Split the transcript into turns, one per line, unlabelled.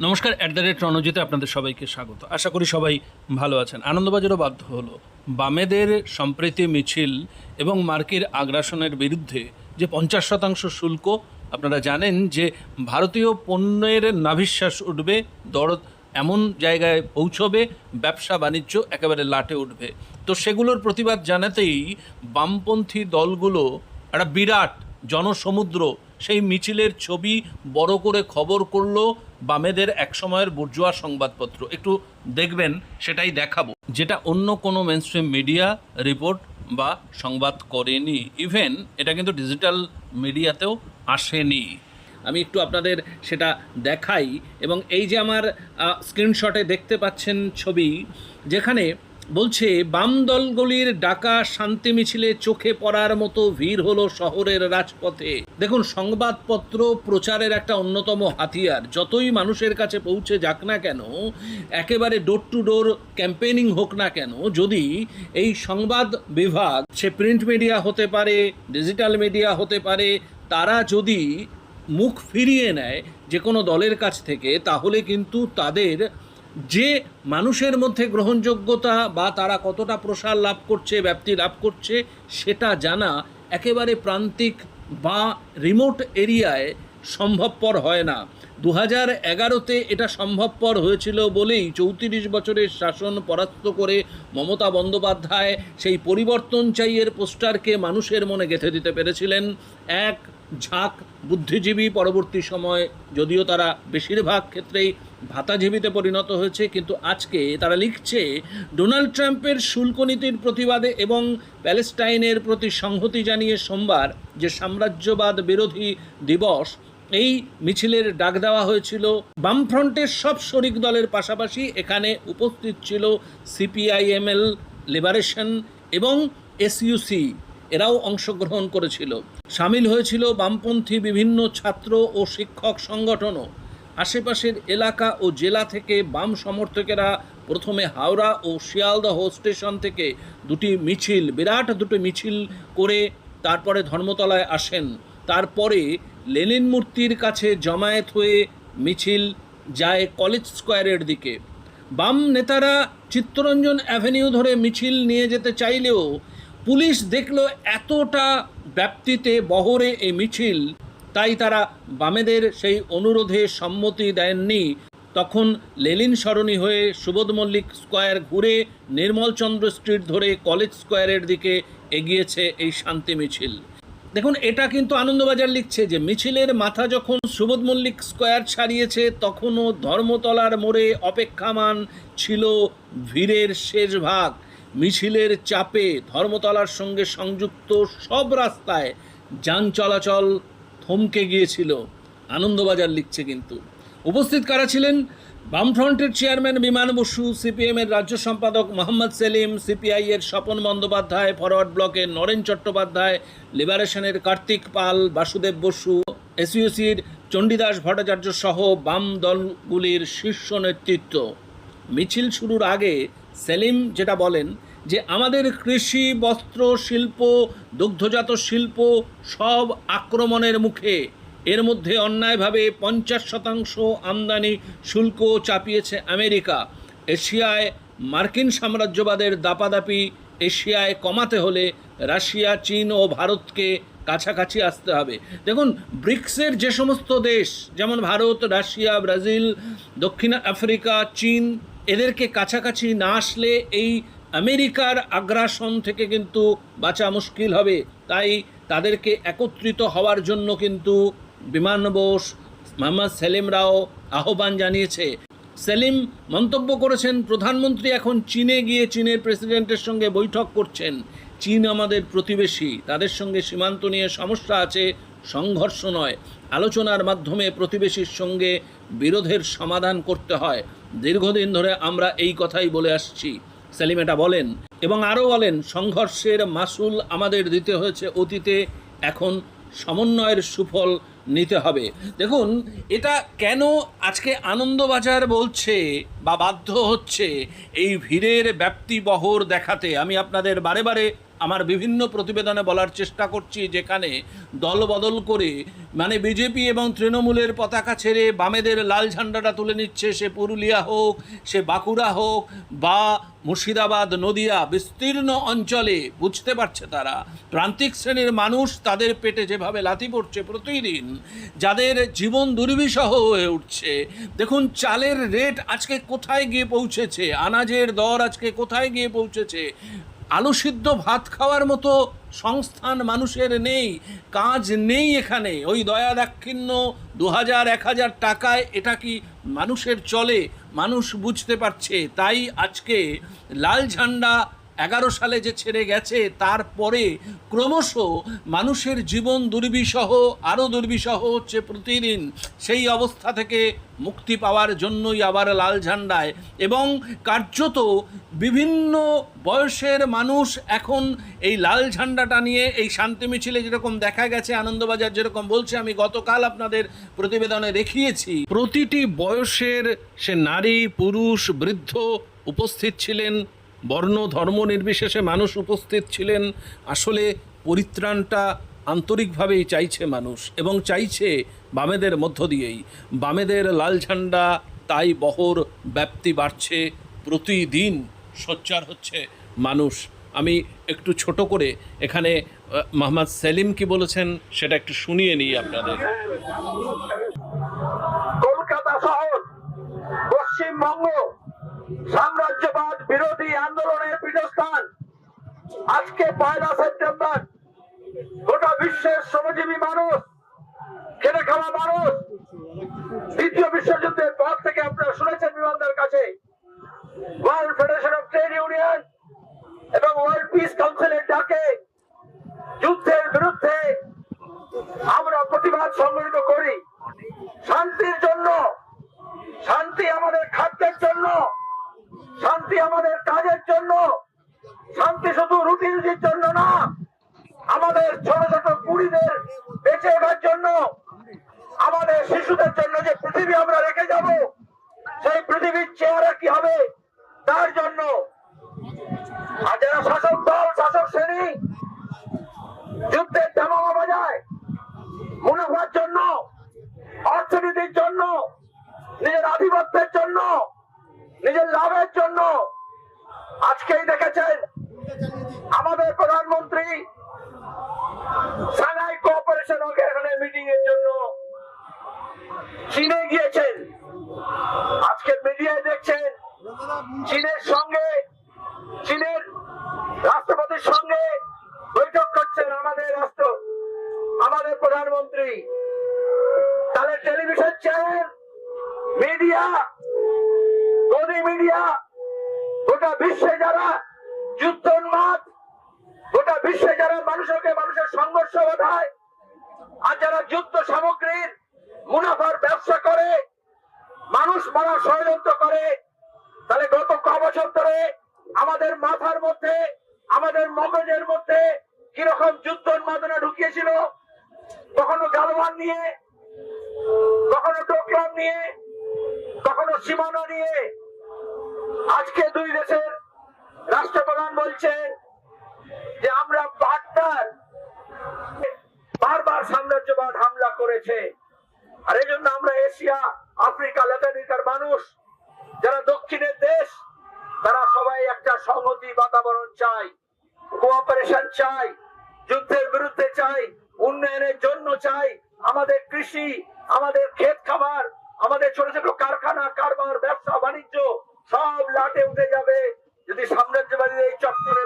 নমস্কার at the rate রণজিতে আপনাদের সবাইকে স্বাগত। আশা করি সবাই ভালো আছেন। আনন্দবাজারও বাধ্য হলো। বামেদের সম্প্রীতি মিছিল এবং মার্কির আগ্রাসনের বিরুদ্ধে যে পঞ্চাশ শতাংশ শুল্ক, আপনারা জানেন যে ভারতীয় পণ্যের নাভিশ্বাস উঠবে দর এমন জায়গায় পৌঁছবে, ব্যবসা বাণিজ্য একেবারে লাটে উঠবে। তো সেগুলোর প্রতিবাদ জানাতেই বামপন্থী দলগুলো, একটা বিরাট জনসমুদ্র সেই মিছিলের ছবি বড় করে খবর করল বামেদের একসময়ের বুর্জোয়া সংবাদপত্র। একটু দেখবেন, সেটাই দেখাবো। যেটা অন্য কোনো মেনস্ট্রিম মিডিয়া রিপোর্ট বা সংবাদ করেনি। ইভেন এটা কিন্তু ডিজিটাল মিডিয়াতেও আসেনি। আমি একটু আপনাদের সেটা দেখাই এবং এই যে আমার স্ক্রিনশটে দেখতে পাচ্ছেন ছবি, যেখানে বলছে, বাম দলগুলির ডাকা শান্তি মিছিলে চোখে পড়ার মতো ভিড় হলো শহরের রাজপথে। দেখুন, সংবাদপত্র প্রচারের একটা অন্যতম হাতিয়ার। যতই মানুষের কাছে পৌঁছে যাক না কেন, একেবারে ডোর টু ডোর ক্যাম্পেইনিং হোক না কেন, যদি এই সংবাদ বিভাগ, সে প্রিন্ট মিডিয়া হতে পারে ডিজিটাল মিডিয়া হতে পারে, তারা যদি মুখ ফিরিয়ে নেয় যে কোনো দলের কাছ থেকে, তাহলে কিন্তু তাদের যে মানুষের মধ্যে গ্রহণযোগ্যতা বা তারা কতটা প্রসার লাভ করছে, ব্যাপ্তি লাভ করছে, সেটা জানা একেবারে প্রান্তিক বা রিমোট এরিয়ায় সম্ভবপর হয় না। দু হাজার এগারোতে এটা সম্ভবপর হয়েছিল বলেই চৌত্রিশ বছরের শাসন পরাস্ত করে মমতা বন্দ্যোপাধ্যায় সেই পরিবর্তন চাইয়ের পোস্টারকে মানুষের মনে গেঁথে দিতে পেরেছিলেন। এক ঝাঁক বুদ্ধিজীবী পরবর্তী সময় যদিও তারা বেশিরভাগ ক্ষেত্রেই ভাতাজীবীতে পরিণত হয়েছে, কিন্তু আজকে তারা লিখছে, ডোনাল্ড ট্রাম্পের শুল্ক নীতির প্রতিবাদে এবং প্যালেস্টাইনের প্রতি সংহতি জানিয়ে সোমবার যে সাম্রাজ্যবাদ বিরোধী দিবস, এই মিছিলের ডাক দেওয়া হয়েছিল। বামফ্রন্টের সব শরিক দলের পাশাপাশি এখানে উপস্থিত ছিল সিপিআইএমএল, লিবারেশন এবং এসইউসি। এরাও অংশগ্রহণ করেছিল। সামিল হয়েছিল বামপন্থী বিভিন্ন ছাত্র ও শিক্ষক সংগঠনও। আশেপাশের এলাকা ও জেলা থেকে বাম সমর্থকেরা প্রথমে হাওড়া ও শিয়ালদহ স্টেশন থেকে দুটি মিছিল, বিরাট দুটি মিছিল করে তারপরে ধর্মতলায় আসেন। তারপরে লেনিন মূর্তির কাছে জমায়েত হয়ে মিছিল যায় কলেজ স্কোয়ারের দিকে। বাম নেতারা চিত্তরঞ্জন অ্যাভিনিউ ধরে মিছিল নিয়ে যেতে চাইলেও পুলিশ দেখল এতটা ব্যাপ্তিতে বহরে এই মিছিল, তাই তারা বামেদের সেই অনুরোধে সম্মতি দেননি। তখন লেলিন সরণি হয়ে সুবোধ মল্লিক স্কোয়ার ঘুরে নির্মলচন্দ্র স্ট্রিট ধরে কলেজ স্কোয়ারের দিকে এগিয়েছে এই শান্তি মিছিল। দেখুন, এটা কিন্তু আনন্দবাজার লিখছে যে মিছিলের মাথা যখন সুবোধ মল্লিক স্কোয়ার ছাড়িয়েছে, তখনও ধর্মতলার মোড়ে অপেক্ষামান ছিল ভিড়ের শেষ ভাগ। মিছিলের চাপে ধর্মতলার সঙ্গে সংযুক্ত সব রাস্তায় যান চলাচল থমকে গিয়েছিল। আনন্দবাজার লিখছে কিন্তু। উপস্থিত কারা ছিলেন? বামফ্রন্টের চেয়ারম্যান বিমান বসু, সিপিএমের রাজ্য সম্পাদক মোহাম্মদ সেলিম সিপিআইয়ের স্বপন বন্দ্যোপাধ্যায় ফরওয়ার্ড ব্লকের নরেন চট্টোপাধ্যায়, লিবারেশনের কার্তিক পাল, বাসুদেব বসু, এসইউসির চণ্ডীদাস ভট্টাচার্য সহ বাম দলগুলির শীর্ষ নেতৃত্ব। মিছিল শুরুর আগে সেলিম যেটা বলেন যে আমাদের কৃষি, বস্ত্র, শিল্প, দুগ্ধজাত শিল্প সব আক্রমণের মুখে। এর মধ্যে অন্যায়ভাবে পঞ্চাশ শতাংশ আমদানি শুল্ক চাপিয়েছে আমেরিকা। এশিয়ায় মার্কিন সাম্রাজ্যবাদের দাপাদাপি এশিয়ায় কমাতে হলে রাশিয়া, চীন ও ভারতকে কাছাকাছি আসতে হবে। দেখুন, ব্রিক্সের যে সমস্ত দেশ, যেমন ভারত, রাশিয়া, ব্রাজিল, দক্ষিণ আফ্রিকা, চীন এদেরকে কাছাকাছি না আসলে এই আমেরিকার আগ্রাসন থেকে কিন্তু বাঁচা মুশকিল হবে। তাই তাদেরকে একত্রিত হওয়ার জন্য কিন্তু বিমান বোস মোহাম্মদ সেলিম রাও আহ্বান জানিয়েছে। সেলিম মন্তব্য করেছেন, প্রধানমন্ত্রী এখন চীনে গিয়ে চীনের প্রেসিডেন্টের সঙ্গে বৈঠক করছেন। চীন আমাদের প্রতিবেশী। তাদের সঙ্গে সীমান্ত নিয়ে সমস্যা আছে, সংঘর্ষ নয়। আলোচনার মাধ্যমে প্রতিবেশীর সঙ্গে বিরোধের সমাধান করতে হয়। দীর্ঘদিন ধরে আমরা এই কথাই বলে আসছি। সেলিম এটা বলেন এবং আরও বলেন, সংঘর্ষের মাসুল আমাদের দিতে হয়েছে অতীতে, এখন সমন্বয়ের সুফল নিতে হবে। দেখুন, এটা কেন আজকে আনন্দবাজার বলছে বা বাধ্য হচ্ছে এই ভিড়ের ব্যাপ্তি বহর দেখাতে? আমি আপনাদের বারে বারে আমার বিভিন্ন প্রতিবেদনে বলার চেষ্টা করছি যেখানে দলবদল করে মানে বিজেপি এবং তৃণমূলের পতাকা ছেড়ে বামেদের লাল ঝান্ডাটা তুলে নিচ্ছে, সে পুরুলিয়া হোক, সে বাঁকুড়া হোক বা মুর্শিদাবাদ, নদিয়া, বিস্তীর্ণ অঞ্চলে, বুঝতে পারছে তারা, প্রান্তিক শ্রেণির মানুষ তাদের পেটে যেভাবে লাথি পড়ছে প্রতিদিন, যাদের জীবন দুর্বিষহ হয়ে উঠছে। দেখুন, চালের রেট আজকে কোথায় গিয়ে পৌঁছেছে? আনাজের দর আজকে কোথায় গিয়ে পৌঁছেছে? আলু সিদ্ধ ভাত খাওয়ার মতো সংস্থান মানুষের নেই, কাজ নেই এখানে। ওই দয়া দাক্ষিণ্য দু হাজার এক হাজার টাকায় এটা কি মানুষের চলে? মানুষ বুঝতে পারছে। তাই আজকে লাল ঝান্ডা এগারো সালে যে ছেড়ে গেছে, তারপরে ক্রমশ মানুষের জীবন দুর্বিষহ আরও দুর্বিষহ হচ্ছে প্রতিদিন। সেই অবস্থা থেকে মুক্তি পাওয়ার জন্যই আবার লাল ঝান্ডায়। এবং কার্যত বিভিন্ন বয়সের মানুষ এখন এই লাল ঝান্ডাটা নিয়ে এই শান্তি মিছিলে যেরকম দেখা গেছে, আনন্দবাজার যেরকম বলছে, আমি গতকাল আপনাদের প্রতিবেদনে দেখিয়েছি। প্রতিটি বয়সের সে নারী, পুরুষ, বৃদ্ধ উপস্থিত ছিলেন বর্ণ ধর্ম নির্বিশেষে মানুষ উপস্থিত ছিলেন। আসলে পরিত্রাণটা আন্তরিকভাবেই চাইছে মানুষ এবং চাইছে বামেদের মধ্য দিয়েই। বামেদের লাল ঝান্ডা, তাই বহর ব্যাপ্তি বাড়ছে, প্রতিদিন সোচ্চার হচ্ছে মানুষ। আমি একটু ছোট করে এখানে মোহাম্মদ সেলিম কি বলেছেন সেটা একটু শুনিয়ে নিই আপনাদের।
কলকাতা শহর পশ্চিমবঙ্গ সাম্রাজ্যবাদ আজকে পয়লা সেপ্টেম্বর, গোটা বিশ্বের শ্রমজীবী মানুষ খেটে খাওয়া মানুষ, দ্বিতীয় বিশ্বযুদ্ধের পর থেকে আপনারা শুনেছেন বিমানদের কাছে। World Federation of Trade Union এবং ওয়ার্ল্ড পিস কাউন্সিলের ডাকে যুদ্ধের বিরুদ্ধে আমরা প্রতিবাদ সংগঠিত করি শান্তির জন্য শান্তি আমাদের খাদ্যের জন্য শান্তি আমাদের কাজের জন্য শান্তি শুধু রুটি রুটির জন্য না আমাদের ছোট ছোট কুড়িদের বেঁচে ওঠার জন্য, আমাদের শিশুদের জন্য যে পৃথিবী আমরা রেখে যাব, সেই পৃথিবীর চেহারা কি হবে? তার জন্য আর যারা শাসক দল, শাসক শ্রেণি, যুদ্ধের ধামা বাজায় মুনাফার জন্য অর্থনীতির জন্য নিজের আধিপত্যের জন্য নিজের লাভের জন্য আজকেই দেখেছেন আমাদের প্রধানমন্ত্রী সাংহাই কোঅপারেশন অর্গানাইজেশনের মিটিং এর জন্য চীনে গিয়েছেন। আজকের মিডিয়ায় দেখছেন চীনের সঙ্গে, চীনের রাষ্ট্রপতির সঙ্গে বৈঠক করছেন আমাদের রাষ্ট্র, আমাদের প্রধানমন্ত্রী। তাহলে টেলিভিশন চ্যানেল, মিডিয়া, গদি মিডিয়া, গোটা বিশ্বে যারা যুদ্ধোন্মাদ গোটা বিশ্বে যারা মানুষকে মানুষের সংঘর্ষ ঘটায়, আর যারা যুদ্ধ সামগ্রীর মুনাফার ব্যবসা করে, মানুষ মারা ষড়যন্ত্র করে। তাহলে গত ক বছর ধরে আমাদের মাথার মধ্যে, আমাদের মগজের মধ্যে কীরকম যুদ্ধ উন্মাদনা ঢুকিয়েছিল? কখনো গালওয়ান নিয়ে, কখনো ডোকলাম নিয়ে, কখনো সীমানা নিয়ে। আজকে দুই দেশের রাষ্ট্রপ্রধান বলছেন যে আমরা পার্টনার বারবার সাম্রাজ্যবাদ হামলা করেছে। আর এই জন্য আমরা এশিয়া, আফ্রিকা ল্যাটিনিকার মানুষ, যারা দক্ষিণের দেশ, তারা সবাই একটা সংহতি বাতাবরণ চাই কোঅপারেশন চাই, যুদ্ধের বিরুদ্ধে চাই, উন্নয়নের জন্য চাই। আমাদের কৃষি, আমাদের ক্ষেত খামার, আমাদের ছোট ছোট কারখানা, কারবার, ব্যবসা, বাণিজ্য, সব লাটে উঠে যাবে। যদি সাম্রাজ্যবাদীর এই চক্করে